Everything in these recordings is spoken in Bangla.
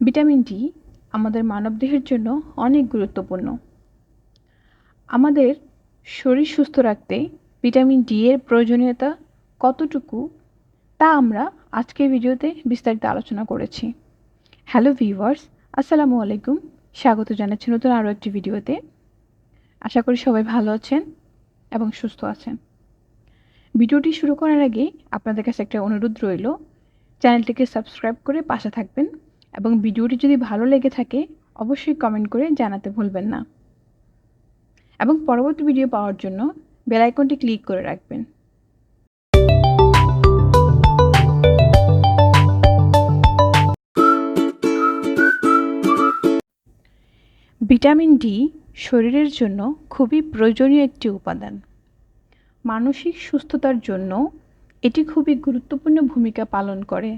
ভিটামিন ডি আমাদের মানবদেহের জন্য অনেক গুরুত্বপূর্ণ। আমাদের শরীর সুস্থ রাখতে ভিটামিন ডি এর প্রয়োজনীয়তা কতটুকু তা আমরা আজকের ভিডিওতে বিস্তারিত আলোচনা করেছি। হ্যালো ভিউয়ার্স, আসসালামু আলাইকুম। স্বাগত জানাচ্ছি নতুন আরও একটি ভিডিওতে। আশা করি সবাই ভালো আছেন এবং সুস্থ আছেন। ভিডিওটি শুরু করার আগে আপনাদের কাছে একটা অনুরোধ রইল, চ্যানেলটিকে সাবস্ক্রাইব করে পাশে থাকবেন। এবং ভিডিওটি যদি ভালো লেগে থাকে, অবশ্যই কমেন্ট করে জানাতে ভুলবেন না। এবং পরবর্তী ভিডিও পাওয়ার জন্য বেল আইকনটি ক্লিক করে রাখবেন। ভিটামিন ডি শরীরের জন্য খুবই প্রয়োজনীয় একটি উপাদান। মানসিক সুস্থতার জন্য এটি খুবই গুরুত্বপূর্ণ ভূমিকা পালন করে।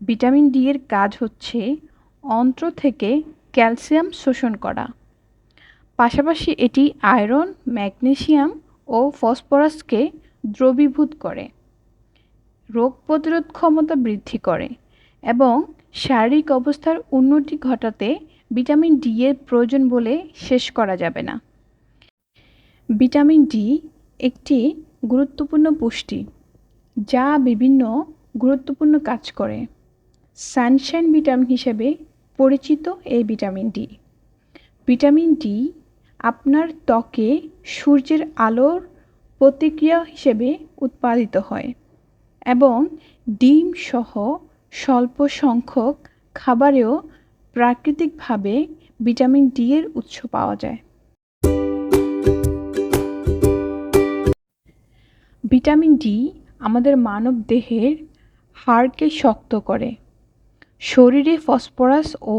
ভিটামিন ডি এর কাজ হচ্ছে অন্ত্র থেকে ক্যালসিয়াম শোষণ করা। পাশাপাশি এটি আয়রন, ম্যাগনেসিয়াম ও ফসফরাসকে দ্রবীভূত করে। রোগ প্রতিরোধ ক্ষমতা বৃদ্ধি করে এবং শারীরিক অবস্থার উন্নতি ঘটাতে ভিটামিন ডি এর প্রয়োজন বলে শেষ করা যাবে না। ভিটামিন ডি একটি গুরুত্বপূর্ণ পুষ্টি যা বিভিন্ন গুরুত্বপূর্ণ কাজ করে। সানশাইন ভিটামিন হিসেবে পরিচিত এই ভিটামিন ডি ভিটামিন ডি আপনার ত্বকে সূর্যের আলোর প্রতিক্রিয়া হিসেবে উৎপাদিত হয় এবং ডিম সহ স্বল্প সংখ্যক খাবারেও প্রাকৃতিকভাবে ভিটামিন ডি এর উৎস পাওয়া যায়। ভিটামিন ডি আমাদের মানব দেহের হাড়কে শক্ত করে। শরীরে ফসফরাস ও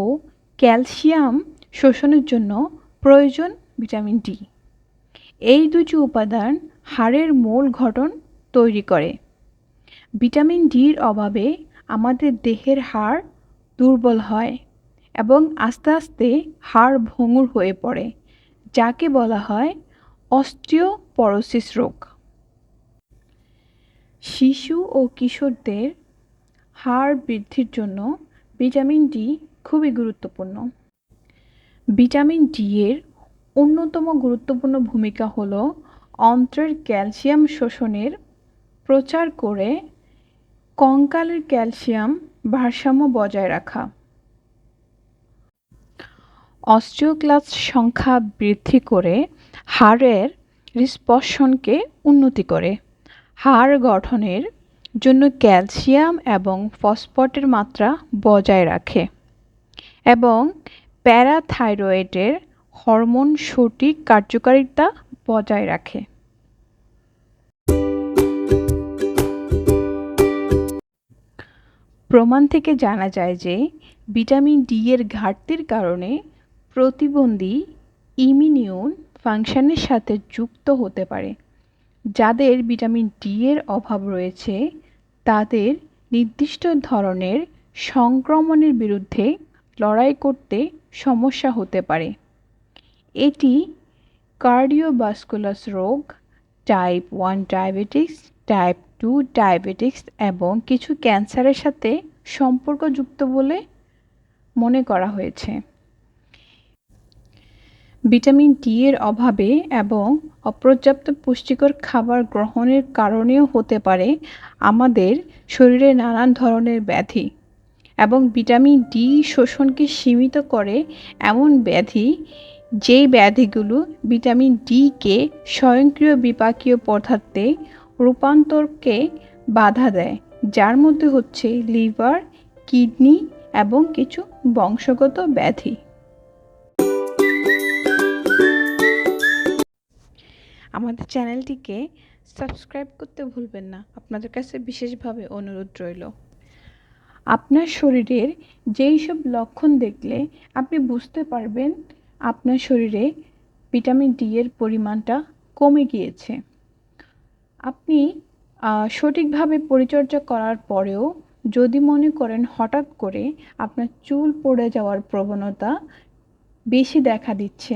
ক্যালসিয়াম শোষণের জন্য প্রয়োজন ভিটামিন ডি। এই দুটি উপাদান হাড়ের মূল গঠন তৈরি করে। ভিটামিন ডির অভাবে আমাদের দেহের হাড় দুর্বল হয় এবং আস্তে আস্তে হাড় ভঙ্গুর হয়ে পড়ে, যাকে বলা হয় অস্টিওপরোসিস রোগ। শিশু ও কিশোরদের হাড় বৃদ্ধির জন্য ভিটামিন ডি খুবই গুরুত্বপূর্ণ। ভিটামিন ডি এর অন্যতম গুরুত্বপূর্ণ ভূমিকা হল অন্ত্রের ক্যালসিয়াম শোষণের প্রচার করে কঙ্কালের ক্যালসিয়াম ভারসাম্য বজায় রাখা। অস্টিওক্লাস্ট সংখ্যা বৃদ্ধি করে হাড়ের হৃস্পর্শনকে উন্নতি করে। হাড় গঠনের জন্য ক্যালসিয়াম এবং ফসফটের মাত্রা বজায় রাখে এবং প্যারাথাইরয়েডের হরমোন সঠিক কার্যকারিতা বজায় রাখে। প্রমাণ থেকে জানা যায় যে ভিটামিন ডি এর ঘাটতির কারণে প্রতিবন্ধী ইমিউন ফাংশনের সাথে যুক্ত হতে পারে, যাদের ভিটামিন ডি এর অভাব রয়েছে তাদের নির্দিষ্ট ধরনের সংক্রমণের বিরুদ্ধে লড়াই করতে সমস্যা হতে পারে। এটি কার্ডিওভাস্কুলার রোগ, type one diabetes, type two diabetes এবং কিছু ক্যান্সারের সাথে সম্পর্কযুক্ত বলে মনে করা হয়েছে। ভিটামিন ডি এর অভাবে এবং অপর্যাপ্ত পুষ্টিকর খাবার গ্রহণের কারণেও হতে পারে আমাদের শরীরে নানান ধরনের ব্যাধি এবং ভিটামিন ডি শোষণকে সীমিত করে এমন ব্যাধি যেই ব্যাধিগুলো ভিটামিন ডিকে স্বয়ংক্রিয় বিপাকীয় পদার্থে রূপান্তরকে বাধা দেয়, যার মধ্যে হচ্ছে লিভার, কিডনি এবং কিছু বংশগত ব্যাধি। আমাদের চ্যানেলটিকে সাবস্ক্রাইব করতে ভুলবেন না। আপনাদের কাছে বিশেষভাবে অনুরোধ রইল। আপনার শরীরের যেই সব লক্ষণ দেখলে আপনি বুঝতে পারবেন আপনার শরীরে ভিটামিন ডি এর পরিমাণটা কমে গিয়েছে। আপনি সঠিকভাবে পরিচর্যা করার পরেও যদি মনে করেন হঠাৎ করে আপনার চুল পড়ে যাওয়ার প্রবণতা বেশি দেখা দিচ্ছে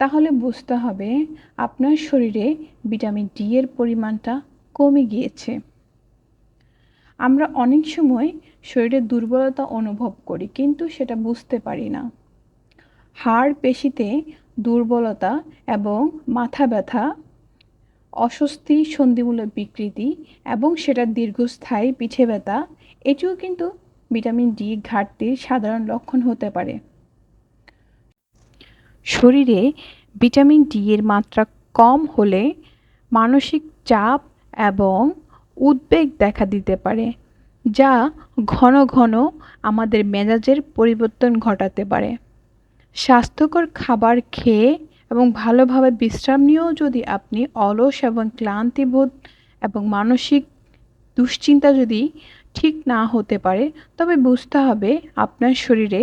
তাহলে বুঝতে হবে আপনার শরীরে ভিটামিন ডি এর পরিমাণটা কমে গিয়েছে। আমরা অনেক সময় শরীরে দুর্বলতা অনুভব করি, কিন্তু সেটা বুঝতে পারি না। হাড় পেশিতে দুর্বলতা এবং মাথা ব্যথা, অস্বস্তি, সন্ধিমূলক বিকৃতি এবং সেটা দীর্ঘস্থায়ী পিঠে ব্যথা, এটিও কিন্তু ভিটামিন ডি ঘাটতির সাধারণ লক্ষণ হতে পারে। শরীরে ভিটামিন ডি এর মাত্রা কম হলে মানসিক চাপ এবং উদ্বেগ দেখা দিতে পারে, যা ঘন ঘন আমাদের মেজাজের পরিবর্তন ঘটাতে পারে। স্বাস্থ্যকর খাবার খেয়ে এবং ভালোভাবে বিশ্রাম নিয়েও যদি আপনি অলস এবং ক্লান্তিবোধ এবং মানসিক দুশ্চিন্তা যদি ঠিক না হতে পারে, তবে বুঝতে হবে আপনার শরীরে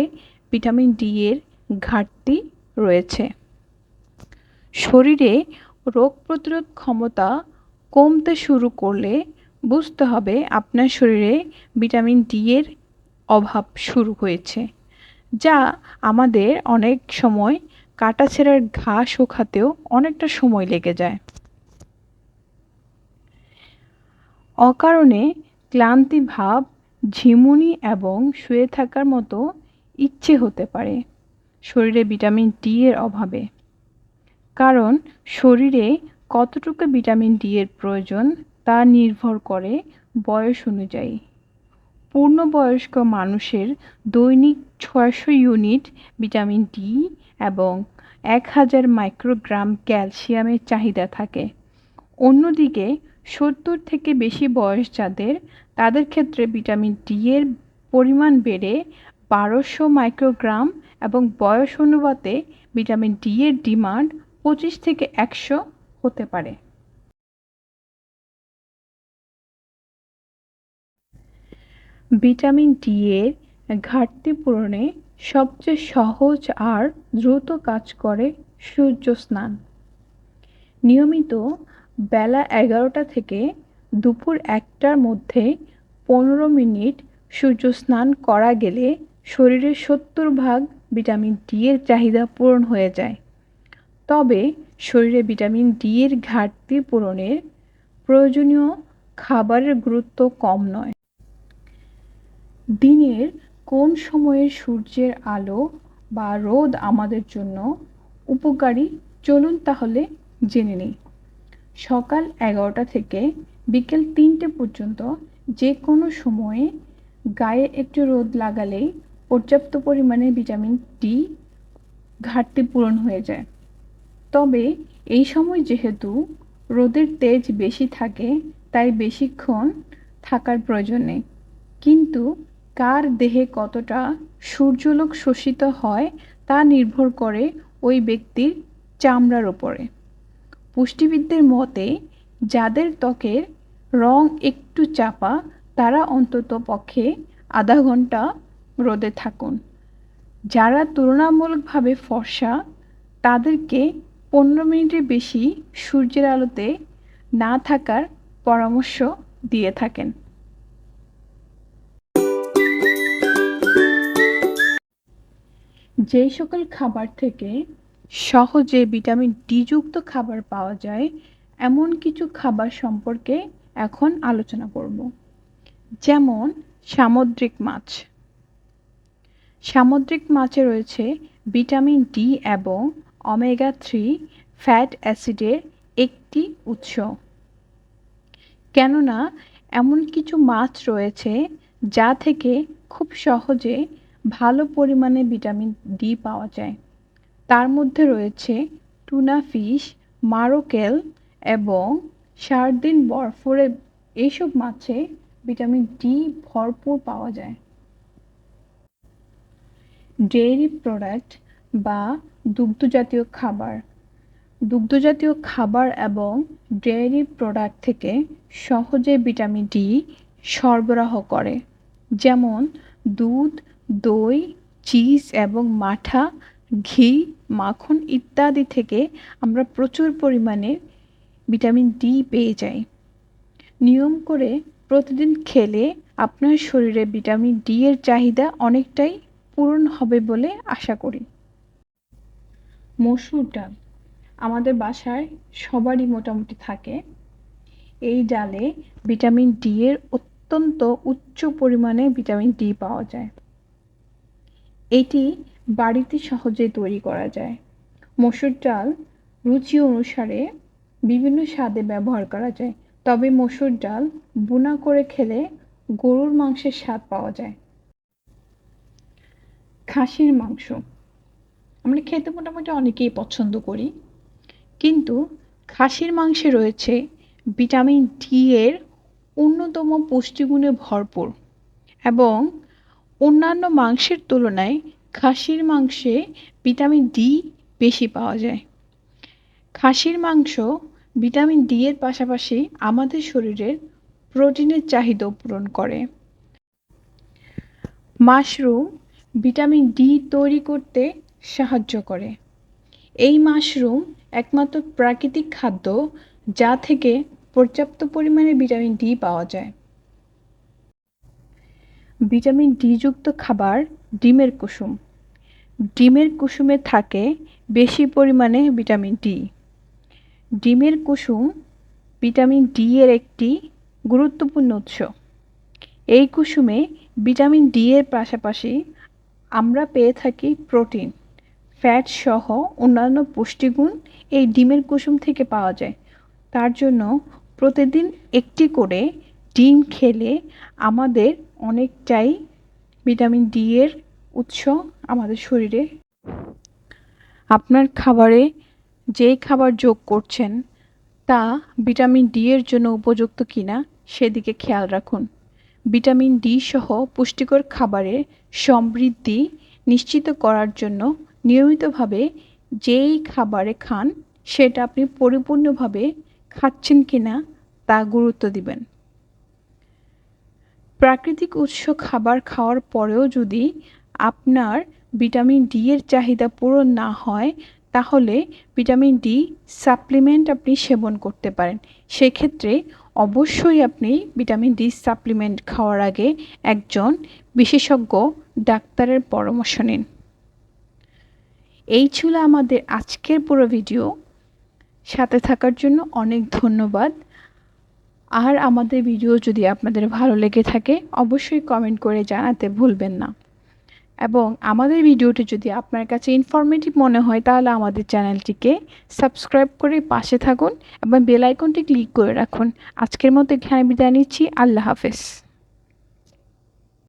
ভিটামিন ডি এর ঘাটতি রয়েছে। শরীরে রোগ প্রতিরোধ ক্ষমতা কমতে শুরু করলে বুঝতে হবে আপনার শরীরে ভিটামিন ডি এর অভাব শুরু হয়েছে, যা আমাদের অনেক সময় কাটা কাটাছেঁড়ার ঘা শুকাতেও অনেকটা সময় লেগে যায়। অকারণে ক্লান্তি ভাব, ঝিমুনি এবং শুয়ে থাকার মতো ইচ্ছে হতে পারে। শরীরে ভিটামিন ডি এর অভাবে। কারণ শরীরে কতটুকু ভিটামিন ডি এর প্রয়োজন তা নির্ভর করে বয়স অনুযায়ী। পূর্ণবয়স্ক মানুষের দৈনিক ছয়শো ইউনিট ভিটামিন ডি এবং এক হাজার মাইক্রোগ্রাম ক্যালসিয়ামের চাহিদা থাকে। অন্যদিকে সত্তর থেকে বেশি বয়স যাদের তাদের ক্ষেত্রে ভিটামিন ডি এর পরিমাণ বেড়ে বারোশো মাইক্রোগ্রাম এবং বয়স অনুপাতে ভিটামিন ডি এর ডিমান্ড পঁচিশ থেকে একশো হতে পারে। ভিটামিন ডি এর ঘাটতি পূরণে সবচেয়ে সহজ আর দ্রুত কাজ করে সূর্য স্নান। নিয়মিত বেলা এগারোটা থেকে দুপুর একটার মধ্যে পনেরো মিনিট সূর্য স্নান করা গেলে শরীরের সত্তর ভাগ ভিটামিন ডি এর চাহিদা পূরণ হয়ে যায়। তবে শরীরে ভিটামিন ডি এর ঘাটতি পূরণের প্রয়োজনীয় খাবারের গুরুত্ব কম নয়। দিনের কোন সময়ে সূর্যের আলো বা রোদ আমাদের জন্য উপকারী চলুন তাহলে জেনে নিই। সকাল এগারোটা থেকে বিকেল তিনটে পর্যন্ত যে কোনো সময়ে গায়ে একটু রোদ লাগালেই পর্যাপ্ত পরিমাণে ভিটামিন ডি ঘাটতি পূরণ হয়ে যায়। তবে এই সময় যেহেতু রোদের তেজ বেশি থাকে, তাই বেশিক্ষণ থাকার প্রয়োজন নেই। কিন্তু কার দেহে কতটা সূর্যালোক শোষিত হয়, তা নির্ভর করে ওই ব্যক্তির চামড়ার ওপরে পুষ্টিবিদদের মতে, যাদের ত্বকের রং একটু চাপা, তারা অন্তত পক্ষে আধা ঘণ্টা রোদে থাকুন। যারা তুলনামূলকভাবে ফর্সা, তাদেরকে পনেরো মিনিটের বেশি সূর্যের আলোতে না থাকার পরামর্শ দিয়ে থাকেন। যেই সকল খাবার থেকে সহজে ভিটামিন ডি যুক্ত খাবার পাওয়া যায়, এমন কিছু খাবার সম্পর্কে এখন আলোচনা করব। যেমন সামুদ্রিক মাছ। সামুদ্রিক মাছে রয়েছে ভিটামিন ডি এবং অমেগা থ্রি ফ্যাট অ্যাসিডের একটি উৎস। কেননা, এমন কিছু মাছ রয়েছে যা থেকে খুব সহজে ভালো পরিমাণে ভিটামিন ডি পাওয়া যায়। তার মধ্যে রয়েছে টুনা ফিশ, মারোকেল এবং সার্দিন বরফরে এইসব মাছে ভিটামিন ডি ভরপুর পাওয়া যায়। ডেইরি প্রোডাক্ট বা দুগ্ধজাতীয় খাবার। দুগ্ধজাতীয় খাবার এবং ডেয়ারি প্রোডাক্ট থেকে সহজে ভিটামিন ডি সরবরাহ করে, যেমন দুধ, দই, চিজ এবং মাঠা, ঘি, মাখন ইত্যাদি থেকে আমরা প্রচুর পরিমাণে ভিটামিন ডি পেয়ে যাই। নিয়ম করে প্রতিদিন খেলে আপনার শরীরে ভিটামিন ডি এর চাহিদা অনেকটাই পূরণ হবে বলে আশা করি। মসুর ডাল আমাদের বাসায় সবারই মোটামুটি থাকে। এই ডালে ভিটামিন ডি এর অত্যন্ত উচ্চ পরিমাণে ভিটামিন ডি পাওয়া যায়। এটি বাড়িতে সহজেই তৈরি করা যায়। মসুর ডাল রুচি অনুসারে বিভিন্ন স্বাদে ব্যবহার করা যায়। তবে মসুর ডাল বুনা করে খেলে গরুর মাংসের স্বাদ পাওয়া যায়। খাসির মাংস। আমরা খেতে মোটামুটি অনেকেই পছন্দ করি। কিন্তু খাসির মাংসে রয়েছে ভিটামিন ডি এর অন্যতম পুষ্টিগুণে ভরপুর এবং অন্যান্য মাংসের তুলনায় খাসির মাংসে ভিটামিন ডি বেশি পাওয়া যায়। খাসির মাংস ভিটামিন ডি এর পাশাপাশি আমাদের শরীরের প্রোটিনের চাহিদাও পূরণ করে। মাশরুম ভিটামিন ডি তৈরি করতে সাহায্য করে। এই মাশরুম একমাত্র প্রাকৃতিক খাদ্য যা থেকে পর্যাপ্ত পরিমাণে ভিটামিন ডি পাওয়া যায়। ভিটামিন ডি যুক্ত খাবার ডিমের কুসুম। ডিমের কুসুমে থাকে বেশি পরিমাণে ভিটামিন ডি। ডিমের কুসুম ভিটামিন ডি এর একটি গুরুত্বপূর্ণ উৎস। এই কুসুমে ভিটামিন ডি এর পাশাপাশি আমরা পেয়ে থাকি প্রোটিন, ফ্যাট সহ অন্যান্য পুষ্টিগুণ এই ডিমের কুসুম থেকে পাওয়া যায়। তার জন্য প্রতিদিন একটি করে ডিম খেলে আমাদের অনেকটাই ভিটামিন ডি এর উৎস আমাদের শরীরে। আপনার খাবারে যেই খাবার যোগ করছেন, তা ভিটামিন ডি এর জন্য উপযুক্ত কিনা সেদিকে খেয়াল রাখুন। ভিটামিন ডি সহ পুষ্টিকর খাবারের সমৃদ্ধি নিশ্চিত করার জন্য নিয়মিতভাবে যেই খাবারে খান, সেটা আপনি পরিপূর্ণভাবে খাচ্ছেন কিনা তা গুরুত্ব দিবেন। প্রাকৃতিক উৎস খাবার খাওয়ার পরেও যদি আপনার ভিটামিন ডি এর চাহিদা পূরণ না হয়, তাহলে ভিটামিন ডি সাপ্লিমেন্ট আপনি সেবন করতে পারেন। সেক্ষেত্রে অবশ্যই আপনি ভিটামিন ডি সাপ্লিমেন্ট খাওয়ার আগে একজন বিশেষজ্ঞ ডাক্তারের পরামর্শ নিন। এই ছিল আমাদের আজকের পুরো ভিডিও। সাথে থাকার জন্য অনেক ধন্যবাদ। আর আমাদের ভিডিও যদি আপনাদের ভালো লেগে থাকে, অবশ্যই কমেন্ট করে জানাতে ভুলবেন না। এবং আমাদের ভিডিওটি যদি আপনার কাছে ইনফরমেটিভ মনে হয়, তাহলে আমাদের চ্যানেলটিকে সাবস্ক্রাইব করে পাশে থাকুন এবং বেল আইকনটি ক্লিক করে রাখুন। আজকের মতো এখানে বিদায় নিচ্ছি। আল্লাহ হাফেজ।